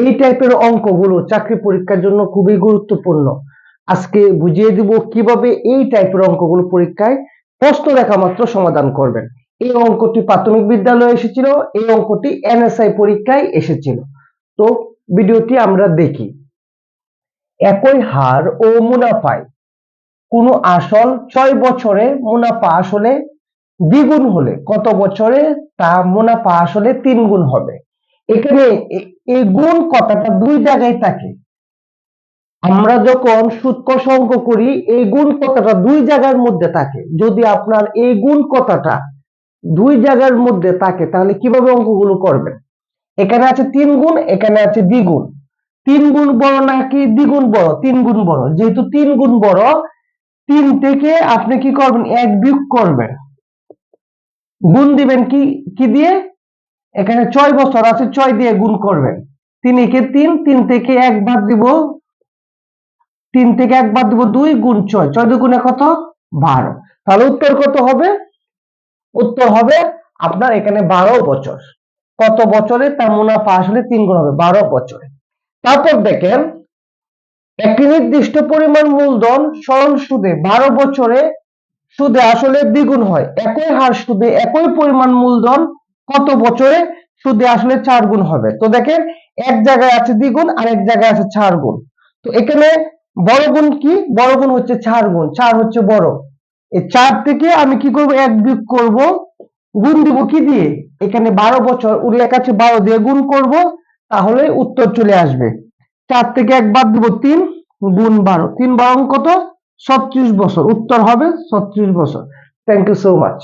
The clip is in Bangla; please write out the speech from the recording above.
এই টাইপের অঙ্কগুলো চাকরি পরীক্ষার জন্য খুবই গুরুত্বপূর্ণ। আজকে বুঝিয়ে দিব কীভাবে এই টাইপের অঙ্কগুলো পরীক্ষায় প্রশ্ন রেখা মাত্র সমাধান করবেন। এই অঙ্কটি প্রাথমিক বিদ্যালয়ে এসেছিল, এই অঙ্কটি এনএসআই পরীক্ষায় এসেছিল। তো ভিডিওটি আমরা দেখি। একই হার ও মুনাফায় কোনো আসল ছয় বছরে মুনাফা আসলে দ্বিগুণ হলে কত বছরে? তা মুনাফা আসলে তিন গুণ হবে। এখানে এই গুণ কথাটা দুই জায়গায় থাকে। আমরা যখন সূত্র অঙ্ক করি, এই গুণ কথাটা দুই জায়গার মধ্যে থাকে। যদি আপনার এই গুণ কথাটা দুই জায়গার মধ্যে থাকে, তাহলে কীভাবে অঙ্কগুলো করবেন? এখানে আছে তিন গুণ, এখানে আছে দ্বিগুণ। তিন গুণ বড় নাকি দ্বিগুণ বড়? তিন গুণ বড়। যেহেতু তিন গুণ বড়, তিন থেকে আপনি কি করবেন? এক বিয়োগ করবেন। গুণ দিবেন কি কি দিয়ে? এখানে ছয় বছর আছে, ছয় দিয়ে গুণ করবেন। তিন একে তিন তিন থেকে এক বাদ দিব, তিন থেকে এক বাদ দিব দুই গুণ ছয়। ছয় দুগুণে কত? বারো। তাহলে উত্তর কত হবে? উত্তর হবে আপনার এখানে বারো বছর। কত বছরে? তার মুনাফা আসলে তিন গুণ হবে, বারো বছরে। তারপর দেখেন, একটি নির্দিষ্ট পরিমাণ মূলধন সরল সুদে বারো বছরে সুদে আসলে দ্বিগুণ হয়। একই হার সুদে একই পরিমাণ মূলধন কত বছরে সুদে আসলে চার গুণ হবে? তো দেখেন, এক জায়গায় আছে দ্বিগুণ আর এক জায়গায় আছে চার গুণ। তো এখানে বড় গুণ কি? বড় গুণ হচ্ছে চার গুণ। চার হচ্ছে বড়। এই চার থেকে আমি কি করব? এক বিয়োগ করব। গুণ দিব কি দিয়ে? এখানে বারো বছর, উল্লেখ আছে বারো দিয়ে গুণ করব, তাহলে উত্তর চলে আসবে। চার থেকে এক বাদ দিব তিন, গুণ বারো। তিন বারো কত? ছত্রিশ বছর। উত্তর হবে ছত্রিশ বছর। Thank you so much